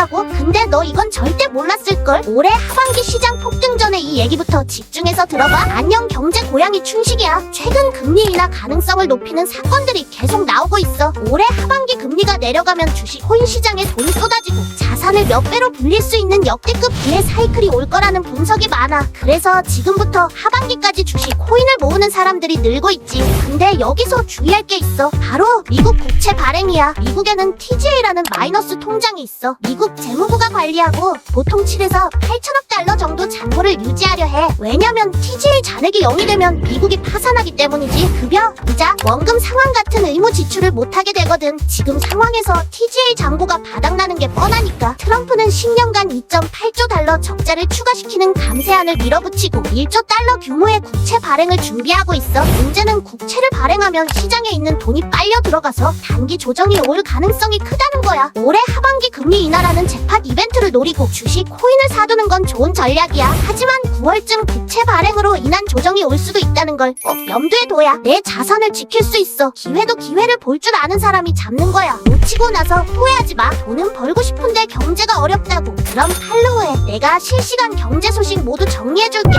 있다고? 근데 너 이건 절대 몰랐을걸? 올해 하반기 시장 폭등 전에 이 얘기부터 집중해서 들어봐. 안녕 경제 고양이 춘식이야. 최근 금리 인하 가능성을 높이는 사건들이 계속 나오고 있어. 올해 하반기 금리가 내려가면 주식 코인 시장에 돈이 자산을 몇 배로 불릴 수 있는 역대급 기회 사이클이 올 거라는 분석이 많아. 그래서 지금부터 하반기까지 주식 코인을 모으는 사람들이 늘고 있지. 근데 여기서 주의할 게 있어. 바로 미국 국채 발행이야. 미국에는 TGA라는 마이너스 통장이 있어. 미국 재무부가 관리하고 보통 7에서 8천억 달러 정도 잔고를 유지하려 해. 왜냐면 TGA 잔액이 0이 되면 미국이 파산하기 때문이지. 급여, 이자, 원금 상환 같은 의무 지출을 못하게 되거든. 지금 상황에서 TGA 잔고가 바닥나는 게 뻔하니까. 트럼프 는 10년간 2.8조 달러 적자를 추가시키는 감세안을 밀어붙이고 1조 달러 규모의 국채 발행을 준비하고 있어. 문제는 국채를 발행하면 시장에 있는 돈이 빨려 들어가서 단기 조정이 올 가능성이 크다는 거야. 올해 하반기 금리 인하라는 재팟 이벤트를 노리고 주식 코인을 사두는 건 좋은 전략이야. 하지만 9월쯤 국채 발행으로 인한 조정이 올 수도 있다는 걸 꼭 염두에 둬야 내 자산을 지킬 수 있어. 기회도 기회를 볼 줄 아는 사람이 잡는 거야. 놓치고 나서 후회하지 마. 돈은 벌고 싶은데 경제 가 어렵다고. 그럼 팔로우해. 내가 실시간 경제 소식 모두 정리해줄게.